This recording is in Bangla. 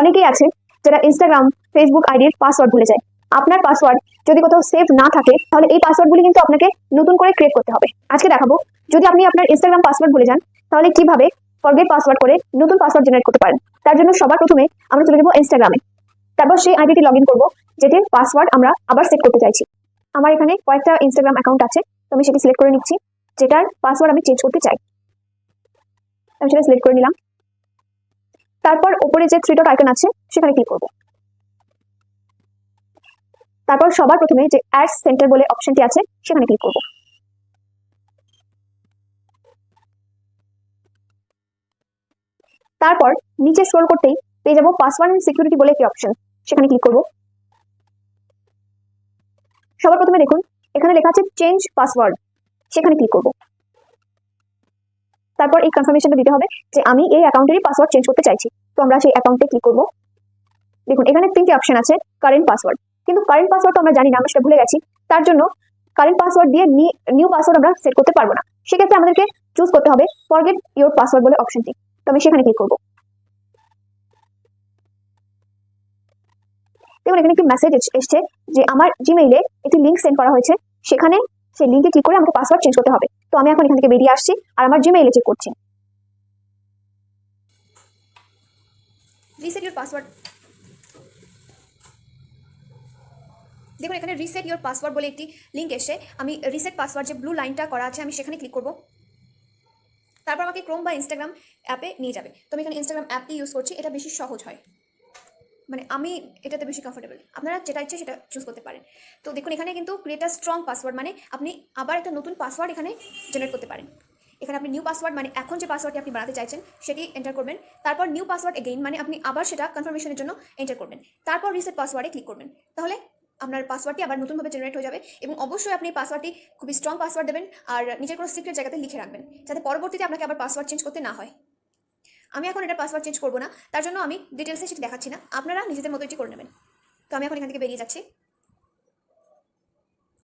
অনেকেই আছে যারা ইনস্টাগ্রাম ফেসবুক আইডির পাসওয়ার্ড ভুলে যায়। আপনার পাসওয়ার্ড যদি কোথাও সেভ না থাকে, তাহলে এই পাসওয়ার্ডগুলি কিন্তু আপনাকে নতুন করে ক্রিয়েট করতে হবে। আজকে দেখাবো, যদি আপনি আপনার ইনস্টাগ্রাম পাসওয়ার্ড ভুলে যান, তাহলে কীভাবে ফরগেট পাসওয়ার্ড করে নতুন পাসওয়ার্ড জেনারেট করতে পারেন? তার জন্য সবার প্রথমে আমরা চলে যাব ইনস্টাগ্রামে তারপর সেই আইডিটি লগ ইন করব যেটির পাসওয়ার্ড আমরা আবার সেট করতে চাইছি। আমার এখানে কয়েকটা ইনস্টাগ্রাম অ্যাকাউন্ট আছে, তো আমি সেটি সিলেক্ট করে নিচ্ছি, যেটার পাসওয়ার্ড আমি চেঞ্জ করতে চাই। আমি সেটা সিলেক্ট করে নিলাম। তারপর উপরে যে থ্রি ডট আইকন আছে, সেখানে ক্লিক করব। তারপর সবার প্রথমে যে অ্যাডস সেন্টার বলে অপশনটি আছে, সেখানে ক্লিক করব। তারপর নিচে স্ক্রল করতেই পেয়ে যাব পাসওয়ার্ড এন্ড সিকিউরিটি বলে একটি অপশন সেখানে ক্লিক করব। সবার প্রথমে দেখুন, এখানে লেখা আছে চেঞ্জ পাসওয়ার্ড সেখানে ক্লিক করব। তারপর এই কনফার্মেশনটা দিতে হবে যে আমি এই অ্যাকাউন্টেরই পাসওয়ার্ড চেঞ্জ করতে চাইছি। তো আমরা সেই অ্যাকাউন্টে ক্লিক করব। দেখুন, এখানে তিনটি অপশন আছে কারেন্ট পাসওয়ার্ড কিন্তু কারেন্ট পাসওয়ার্ড তো আমরা জানি না, আমরা ভুলে গেছি। তার জন্য কারেন্ট পাসওয়ার্ড দিয়ে নিউ পাসওয়ার্ড আমরা সেট করতে পারব না। সেক্ষেত্রে আমাদেরকে চুজ করতে হবে ফরগেট ইউর পাসওয়ার্ড বলে অপশনটি তো আমি সেখানে ক্লিক করব। দেখুন, এখানে একটি মেসেজ এসছে যে আমার জিমেইলে একটি লিঙ্ক সেন্ড করা হয়েছে। সেখানে সেই লিঙ্কে ক্লিক করে আমাকে পাসওয়ার্ড চেঞ্জ করতে হবে। তো আমি এখন এখান থেকে বেরিয়ে আসছি আর আমার জিমেইলে চেক করছি। রিসেট ইউর পাসওয়ার্ড দেখুন, এখানে রিসেট ইউর পাসওয়ার্ড বলে একটি লিঙ্ক এসে আমি রিসেট পাসওয়ার্ড যে ব্লু লাইনটা করা আছে, আমি সেখানে ক্লিক করব। তারপর আমাকে ক্রোম বা ইনস্টাগ্রাম অ্যাপে নিয়ে যাবে। তো আমি এখানে ইনস্টাগ্রাম অ্যাপটি ইউজ করছি, এটা বেশি সহজ হয়। মানে আমি এটাতে বেশি কমফোর্টেবল আপনারা যেটা ইচ্ছে সেটা চুজ করতে পারেন। তো দেখুন, এখানে কিন্তু ক্রিয়েট আ স্ট্রং পাসওয়ার্ড মানে আপনি আবার একটা নতুন পাসওয়ার্ড এখানে জেনারেট করতে পারেন। এখানে আপনি নিউ পাসওয়ার্ড মানে এখন যে পাসওয়ার্ডটি আপনি বানাতে চাইছেন, সেটি এন্টার করবেন। তারপর নিউ পাসওয়ার্ড এগেইন মানে আপনি আবার সেটা কনফার্মেশনের জন্য এন্টার করবেন। তারপর রিসেট পাসওয়ার্ডে ক্লিক করবেন। তাহলে আপনার পাসওয়ার্ডটি আবার নতুনভাবে জেনারেট হয়ে যাবে এবং অবশ্যই আপনি পাসওয়ার্ডটি খুবই স্ট্রং পাসওয়ার্ড দেবেন আর নিজের কোনো সিক্রেট জায়গাতে লিখে রাখবেন, যাতে পরবর্তীতে আপনাকে আবার পাসওয়ার্ড চেঞ্জ করতে না হয়। আমি এখন এটা পাসওয়ার্ড চেঞ্জ করব না। তার জন্য আমি ডিটেলসে সেটি দেখাচ্ছি না। আপনারা নিজেদের মতো এটি করে নেবেন। তো আমি এখন এখান থেকে বেরিয়ে যাচ্ছি।